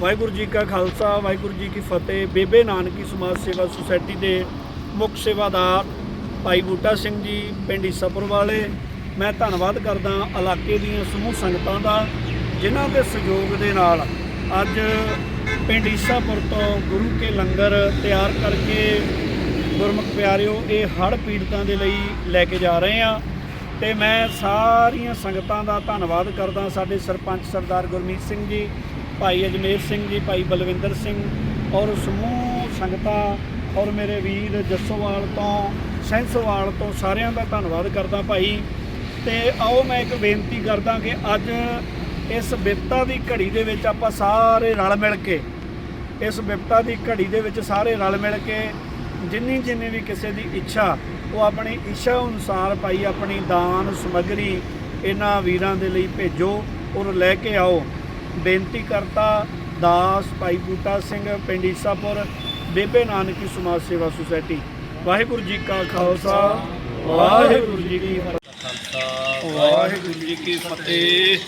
ਵਾਹਿਗੁਰੂ ਜੀ ਕਾ ਖਾਲਸਾ, ਵਾਹਿਗੁਰੂ ਜੀ ਕੀ ਫਤਿਹ। ਬੇਬੇ ਨਾਨਕੀ ਸਮਾਜ ਸੇਵਾ ਸੁਸਾਇਟੀ ਦੇ ਮੁੱਖ ਸੇਵਾਦਾਰ ਭਾਈ ਬੂਟਾ ਸਿੰਘ ਜੀ, ਪਿੰਡ ਈਸਾਪੁਰ ਵਾਲੇ। ਮੈਂ ਧੰਨਵਾਦ ਕਰਦਾ ਇਲਾਕੇ ਦੀਆਂ ਸਮੂਹ ਸੰਗਤਾਂ ਦਾ, ਜਿਨ੍ਹਾਂ ਦੇ ਸਹਿਯੋਗ ਦੇ ਨਾਲ ਅੱਜ ਪਿੰਡ ਈਸਾਪੁਰ ਤੋਂ ਗੁਰੂ ਕੇ ਲੰਗਰ ਤਿਆਰ ਕਰਕੇ ਗੁਰਮੁਖ ਪਿਆਰਿਓ, ਇਹ ਹੜ੍ਹ ਪੀੜਤਾਂ ਦੇ ਲਈ ਲੈ ਕੇ ਜਾ ਰਹੇ ਆ ਤੇ ਮੈਂ ਸਾਰੀਆਂ ਸੰਗਤਾਂ ਦਾ ਧੰਨਵਾਦ ਕਰਦਾ, ਸਾਡੇ ਸਰਪੰਚ ਸਰਦਾਰ ਗੁਰਮੀਤ ਸਿੰਘ ਜੀ ਭਾਈ ਅਜਮੇਰ ਸਿੰਘ ਜੀ, ਭਾਈ ਬਲਵਿੰਦਰ ਸਿੰਘ ਔਰ ਸਮੂਹ ਸੰਗਤਾਂ ਔਰ ਮੇਰੇ ਵੀਰ ਜੱਸੋਵਾਲ ਤੋਂ ਸੈਂਸੋਵਾਲ ਤੋਂ ਸਾਰਿਆਂ ਦਾ ਧੰਨਵਾਦ ਕਰਦਾ ਭਾਈ। ਤੇ ਆਓ ਮੈਂ ਇੱਕ ਬੇਨਤੀ ਕਰਦਾ ਕਿ ਅੱਜ ਇਸ ਵਿਪਤਾ ਦੀ ਘੜੀ ਦੇ ਵਿੱਚ ਆਪਾਂ ਸਾਰੇ ਰਲ ਮਿਲ ਕੇ, ਇਸ ਵਿਪਤਾ ਦੀ ਘੜੀ ਦੇ ਵਿੱਚ ਸਾਰੇ ਰਲ ਮਿਲ ਕੇ ਜਿੰਨੀ ਜਿੰਨੀ ਵੀ ਕਿਸੇ ਦੀ ਇੱਛਾ, ਉਹ ਆਪਣੀ ਇੱਛਾ ਅਨੁਸਾਰ ਭਾਈ ਆਪਣੀ ਦਾਨ ਸਮੱਗਰੀ ਇਹਨਾਂ ਵੀਰਾਂ ਦੇ ਲਈ ਭੇਜੋ ਔਰ ਲੈ ਕੇ ਆਓ। ਬੇਨਤੀ ਕਰਤਾ, ਦਾਸ ਭਾਈ ਬੂਟਾ ਸਿੰਘ, ਪਿੰਡ ਈਸਾਪੁਰ, ਬੇਬੇ ਨਾਨਕੀ ਸਮਾਜ ਸੇਵਾ ਸੁਸਾਇਟੀ। ਵਾਹਿਗੁਰੂ ਜੀ ਕਾ ਖਾਲਸਾ, ਵਾਹਿਗੁਰੂ ਜੀ ਕੀ ਫਤਿਹ। ਵਾਹਿਗੁਰੂ ਜੀ ਕੀ ਫਤਿਹ।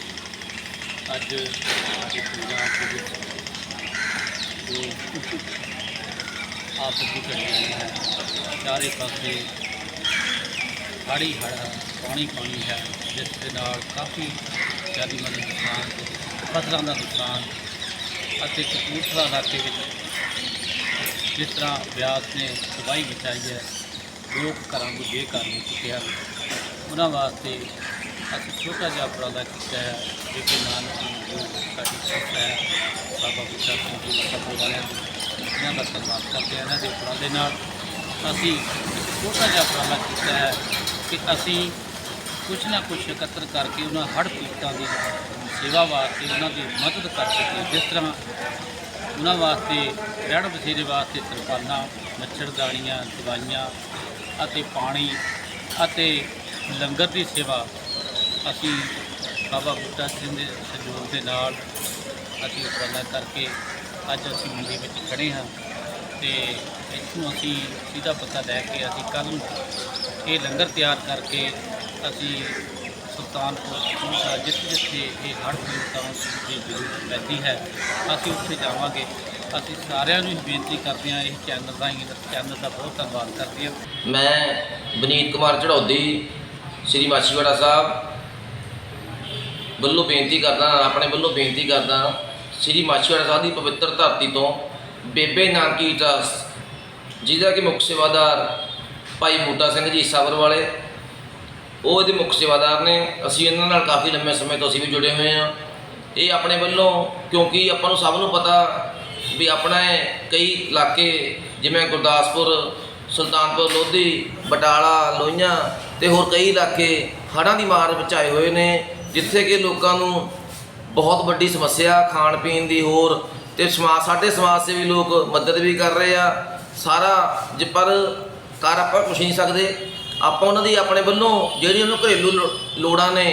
ਅੱਜ ਸਾਡੇ ਪੰਜਾਬ ਦੇ ਹੈ, ਚਾਰੇ ਪਾਸੇ ਹੜੀ ਹੜਾ ਪਾਣੀ ਪਾਣੀ ਹੈ, ਜਿਸ ਦੇ ਨਾਲ ਕਾਫੀ ਜਾਨੀ ਮਾਲੀ ਨੁਕਸਾਨ ਫਸਲਾਂ ਦਾ ਨੁਕਸਾਨ ਅਤੇ ਕਪੂਰਥਲਾ ਇਲਾਕੇ ਵਿੱਚ ਜਿਸ ਤਰ੍ਹਾਂ ਬਿਆਸ ਨੇ ਤਬਾਹੀ ਮਚਾਈ ਹੈ, ਲੋਕ ਘਰਾਂ ਨੂੰ ਬੇਘਰ ਹੋ ਚੁੱਕੇ ਹਨ। ਉਹਨਾਂ ਵਾਸਤੇ ਅਸੀਂ ਛੋਟਾ ਜਿਹਾ ਉਪਰਾਲਾ ਕੀਤਾ ਹੈ, ਜੋ ਕਿ ਨਾਨਕ ਜੀ ਸਾਡੀ ਸੰਸਥਾ ਹੈ। ਬਾਬਾ ਬੁੱਢਾ ਸਿੰਘ ਜੀ ਸਭੋ ਵਾਲਿਆਂ ਦੀ ਇਹਨਾਂ ਦਾ ਧੰਨਵਾਦ ਕਰਦੇ ਹਾਂ, ਇਹਨਾਂ ਦੇ ਉਪਰਾਲੇ ਨਾਲ ਅਸੀਂ ਛੋਟਾ ਜਿਹਾ ਉਪਰਾਲਾ ਕੀਤਾ ਹੈ ਕਿ ਅਸੀਂ ਕੁਛ ਨਾ ਕੁਛ ਇਕੱਤਰ ਕਰਕੇ ਉਹਨਾਂ ਹੜ੍ਹ ਪੀੜਤਾਂ ਦੀ ਸੇਵਾ ਵਾਸਤੇ ਉਹਨਾਂ ਦੀ ਮਦਦ ਕਰ ਸਕੀਏ ਜਿਸ ਤਰ੍ਹਾਂ ਉਹਨਾਂ ਵਾਸਤੇ ਰਹਿਣ ਬਸੇਰੇ ਵਾਸਤੇ ਤਰਪਾਲਾਂ ਮੱਛਰਦਾਨੀਆਂ ਦਵਾਈਆਂ ਅਤੇ ਪਾਣੀ ਅਤੇ ਲੰਗਰ ਦੀ ਸੇਵਾ ਅਸੀਂ ਬਾਬਾ ਬੁੱਢਾ ਸਿੰਘ ਦੇ ਸਹਿਯੋਗ ਦੇ ਨਾਲ ਅਸੀਂ ਉਪਰਾਲਾ ਕਰਕੇ ਅੱਜ ਅਸੀਂ ਮੰਡੀ ਵਿੱਚ ਖੜੇ ਹਾਂ ਤੇ ਇੱਥੋਂ ਅਸੀਂ ਸਿੱਧਾ ਪਤਾ ਲੈ ਕੇ ਅਸੀਂ ਕੱਲ੍ਹ ਨੂੰ ਇਹ ਲੰਗਰ ਤਿਆਰ ਕਰਕੇ ਅਸੀਂ ਸੁਲਤਾਨਪੁਰ ਕਪੂਰਥਲਾ ਜਿੱਥੇ ਜਿੱਥੇ ਇਹ ਹੜ੍ਹ ਪੀੜਤਾਂ ਦੀ ਜ਼ਰੂਰਤ ਪੈਂਦੀ ਹੈ, ਅਸੀਂ ਉੱਥੇ ਜਾਵਾਂਗੇ। ਅਸੀਂ ਸਾਰਿਆਂ ਨੂੰ ਬੇਨਤੀ ਕਰਦੇ ਹਾਂ, ਇਹ ਚੈਨਲ ਦਾ ਰਾਹੀਂ ਚੈਨਲ ਦਾ ਬਹੁਤ ਧੰਨਵਾਦ ਕਰਦੇ ਹਾਂ। ਮੈਂ ਬਨੀਤ ਕੁਮਾਰ ਚੜੌਦੀ ਸ੍ਰੀ ਮਾਛੀਵਾੜਾ ਸਾਹਿਬ ਵੱਲੋਂ ਬੇਨਤੀ ਕਰਦਾ ਆਪਣੇ ਵੱਲੋਂ ਬੇਨਤੀ ਕਰਦਾ ਸ੍ਰੀ ਮਾਛੀਵਾੜਾ ਸਾਹਿਬ ਦੀ ਪਵਿੱਤਰ ਧਰਤੀ ਤੋਂ ਬੇਬੇ ਨਾਨਕੀ ਟਰਸਟ, ਜਿਹਦਾ ਕਿ ਮੁੱਖ ਸੇਵਾਦਾਰ ਭਾਈ ਬੂਟਾ ਸਿੰਘ ਜੀ ਸਾਬਰ ਵਾਲੇ ਉਹ ਇਹਦੇ ਮੁੱਖ ਸੇਵਾਦਾਰ ਨੇ। ਅਸੀਂ ਇਹਨਾਂ ਨਾਲ ਕਾਫੀ ਲੰਮੇ ਸਮੇਂ ਤੋਂ ਅਸੀਂ ਵੀ ਜੁੜੇ ਹੋਏ ਹਾਂ। ਇਹ ਆਪਣੇ ਵੱਲੋਂ, ਕਿਉਂਕਿ ਆਪਾਂ ਨੂੰ ਸਭ ਨੂੰ ਪਤਾ ਵੀ ਆਪਣਾ ਕਈ ਇਲਾਕੇ, ਜਿਵੇਂ ਗੁਰਦਾਸਪੁਰ, ਸੁਲਤਾਨਪੁਰ, ਲੋਧੀ, ਬਟਾਲਾ, ਲੋਹੀਆਂ ਤੇ ਹੋਰ ਕਈ ਇਲਾਕੇ ਹੜ੍ਹਾਂ ਦੀ ਮਾਰ ਵਿੱਚ ਆਏ ਹੋਏ ਨੇ, ਜਿੱਥੇ ਕਿ ਲੋਕਾਂ ਨੂੰ ਬਹੁਤ ਵੱਡੀ ਸਮੱਸਿਆ ਖਾਣ ਪੀਣ ਦੀ ਹੋਰ ਤੇ ਸਮਾਜ, ਸਾਡੇ ਸਮਾਜ ਸੇਵੀ ਲੋਕ ਮਦਦ ਵੀ ਕਰ ਰਹੇ ਆ। ਸਾਰਾ ਜੇ ਪਰ ਕਰ ਆਪਾਂ ਕੁਛ ਨਹੀਂ ਸਕਦੇ। ਆਪਾਂ ਉਹਨਾਂ ਦੀ ਆਪਣੇ ਵੱਲੋਂ ਜਿਹੜੀ ਉਹਨੂੰ ਘਰੇਲੂ ਲੋੜਾਂ ਨੇ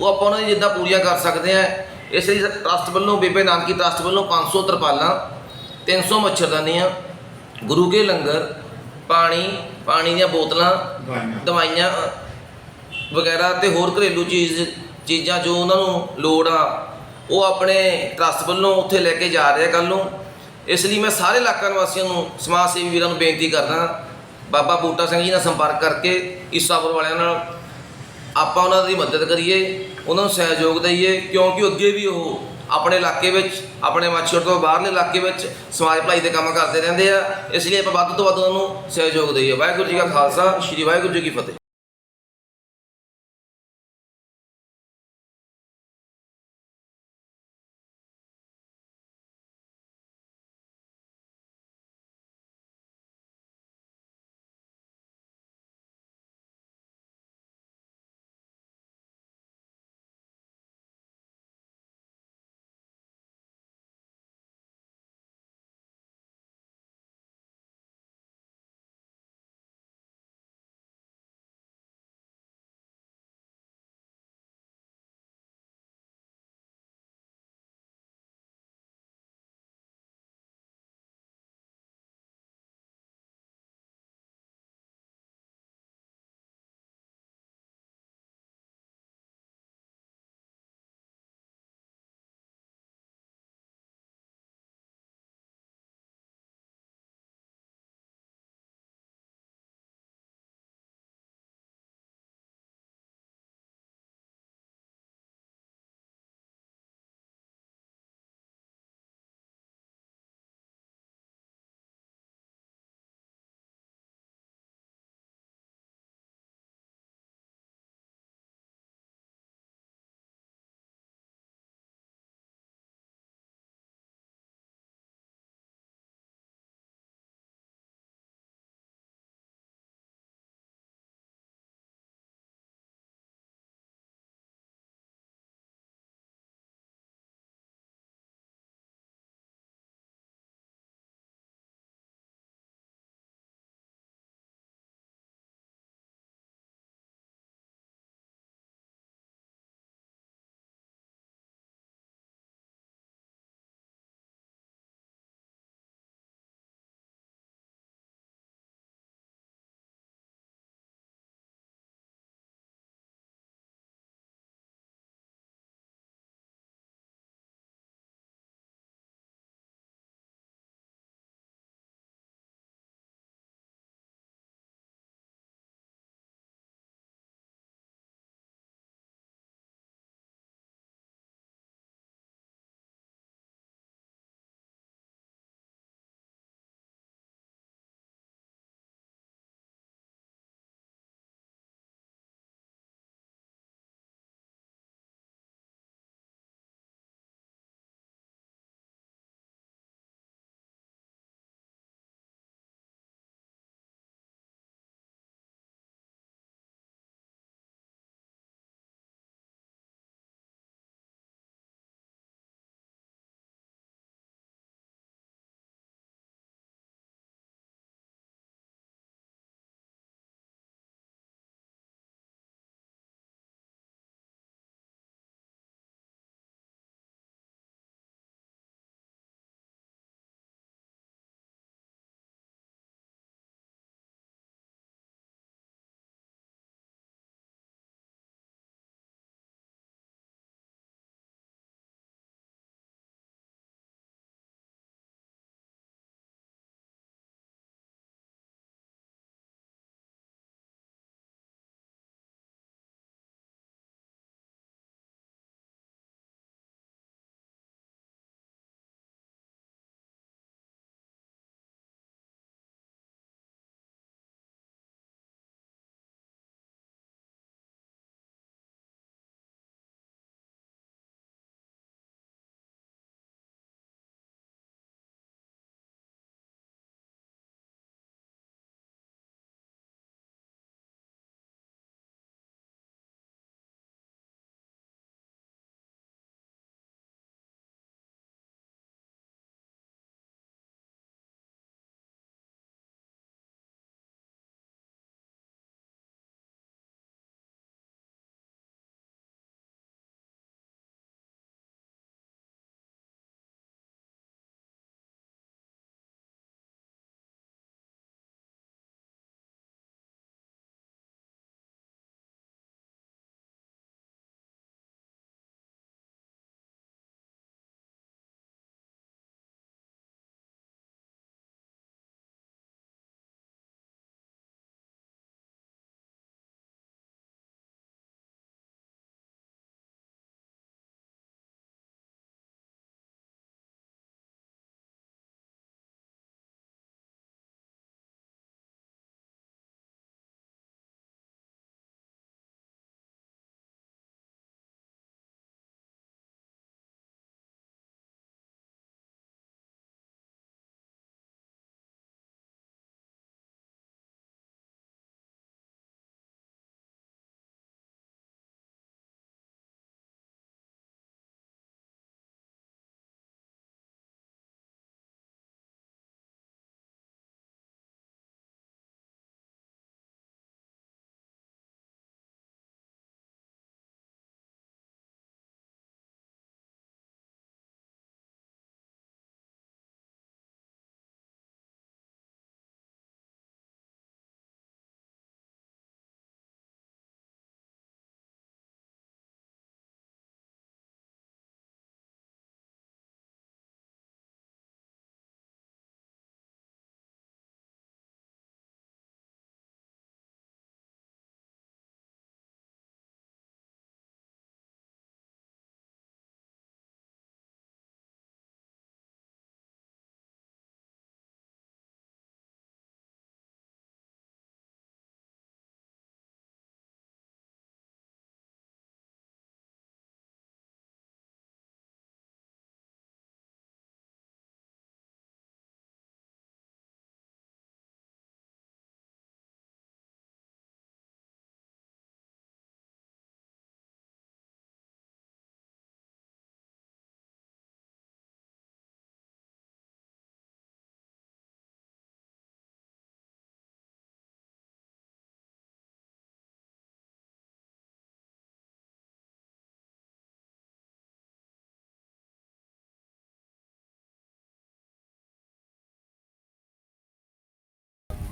ਉਹ ਆਪਾਂ ਉਹਨਾਂ ਦੀ ਜਿੱਦਾਂ ਪੂਰੀਆਂ ਕਰ ਸਕਦੇ ਆ। ਇਸ ਲਈ ਟਰਸਟ ਵੱਲੋਂ ਬੇਬੇ ਨਾਨਕੀ ਟਰਸਟ ਵੱਲੋਂ 500 ਤਰਪਾਲਾਂ 300 ਮੱਛਰਦਾਨੀਆਂ ਗੁਰੂ ਕੇ ਲੰਗਰ ਪਾਣੀ ਪਾਣੀ ਦੀਆਂ ਬੋਤਲਾਂ ਦਵਾਈਆਂ। ਵਗੈਰਾ ਤੇ ਹੋਰ ਘਰੇਲੂ ਚੀਜ਼ ਚੀਜ਼ਾਂ ਜੋ ਉਹਨਾਂ ਨੂੰ ਲੋੜ ਆ ਉਹ ਆਪਣੇ ਟਰਸਟ ਵੱਲੋਂ ਉੱਥੇ ਲੈ ਕੇ ਜਾ ਰਹੇ ਆ ਕੱਲ ਨੂੰ। ਇਸ ਲਈ ਮੈਂ ਸਾਰੇ ਇਲਾਕਾ ਨਿਵਾਸੀਆਂ ਨੂੰ ਸਮਾਜ ਸੇਵੀ ਵੀਰਾਂ ਨੂੰ ਬੇਨਤੀ ਕਰਦਾ ਬਾਬਾ ਬੂਟਾ ਸਿੰਘ ਜੀ ਨਾਲ ਸੰਪਰਕ ਕਰਕੇ ਈਸਾਪੁਰ ਵਾਲਿਆਂ ਨਾਲ ਆਪਾਂ ਉਹਨਾਂ ਦੀ ਮਦਦ ਕਰੀਏ, ਉਹਨਾਂ ਨੂੰ ਸਹਿਯੋਗ ਦਈਏ, ਕਿਉਂਕਿ ਅੱਗੇ ਵੀ ਉਹ ਆਪਣੇ ਇਲਾਕੇ ਵਿੱਚ, ਆਪਣੇ ਮਾਛੀੜ ਤੋਂ ਬਾਹਰਲੇ ਇਲਾਕੇ ਵਿੱਚ ਸਮਾਜ ਭਲਾਈ ਦੇ ਕੰਮ ਕਰਦੇ ਰਹਿੰਦੇ ਆ, ਇਸ ਲਈ ਆਪਾਂ ਵੱਧ ਤੋਂ ਵੱਧ ਉਹਨਾਂ ਨੂੰ ਸਹਿਯੋਗ ਦਈਏ। ਵਾਹਿਗੁਰੂ ਜੀ ਕਾ ਖਾਲਸਾ, ਸ੍ਰੀ ਵਾਹਿਗੁਰੂ ਜੀ ਕੀ ਫਤਿਹ।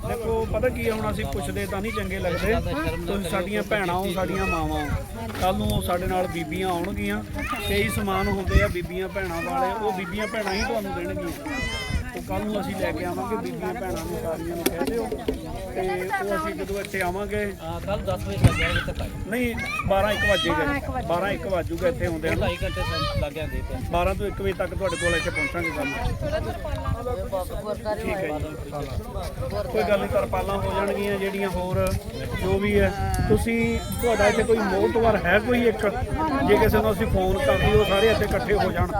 ਪਤਾ ਕੀ ਆ, ਹੁਣ ਅਸੀਂ ਪੁੱਛਦੇ ਤਾਂ ਨਹੀਂ ਚੰਗੇ ਲੱਗਦੇ। ਤੁਸੀਂ ਸਾਡੀਆਂ ਭੈਣਾਂ ਹੋ ਸਾਡੀਆਂ ਮਾਵਾਂ ਕੱਲ ਨੂੰ ਉਹ ਸਾਡੇ ਨਾਲ ਬੀਬੀਆਂ ਆਉਣਗੀਆਂ ਕਈ ਸਮਾਨ ਹੁੰਦੇ ਆ ਬੀਬੀਆਂ ਭੈਣਾਂ ਵਾਲੇ। ਉਹ ਬੀਬੀਆਂ ਭੈਣਾਂ ਹੀ ਤੁਹਾਨੂੰ ਦੇਣਗੀਆਂ। ਉਹ ਕੱਲ ਨੂੰ ਅਸੀਂ ਲੈ ਕੇ ਆਵਾਂਗੇ ਬੀਬੀਆਂ ਭੈਣਾਂ ਨੂੰ ਸਾਰੀਆਂ ਨੂੰ ਕਹਿ ਦਿਓ। ਤੇ ਉਹ ਅਸੀਂ ਜਦੋਂ ਇੱਥੇ ਆਵਾਂਗੇ ਕੱਲ 10 ਵਜੇ ਲੱਗਿਆ ਵਜੇ ਤੱਕ ਨਹੀਂ 12 1 ਵਜੇਗਾ 12 1 ਵਜੂਗਾ ਇੱਥੇ ਹੁੰਦੇ ਆ 2.5 ਘੰਟੇ ਸਾਨੂੰ ਲੱਗ ਗਿਆ ਦੇ ਤੇ 12 ਤੋਂ 1 ਵਜੇ ਤੱਕ ਤੁਹਾਡੇ ਕੋਲ ਇੱਥੇ ਪਹੁੰਚਾਂਗੇ ਕੱਲ ਠੀਕ ਹੈ ਜੀ ਕੋਈ ਗੱਲ ਨਹੀਂ ਤਰਪਾਲਾਂ ਹੋ ਜਾਣਗੀਆਂ ਜਿਹੜੀਆਂ ਹੋਰ ਜੋ ਵੀ ਹੈ। ਤੁਸੀਂ ਤੁਹਾਡਾ ਇੱਥੇ ਕੋਈ ਮੋਹਤਵਰ ਹੈ ਕੋਈ ਇੱਕ? ਜੇ ਕਿਸੇ ਨੂੰ ਅਸੀਂ ਫੋਨ ਕਰ ਦਈਏ ਉਹ ਸਾਰੇ ਇੱਥੇ ਇਕੱਠੇ ਹੋ ਜਾਣ।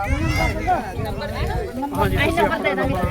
ਹਾਂਜੀ ਤੁਸੀਂ ਆਪਣਾ ਨੰਬਰ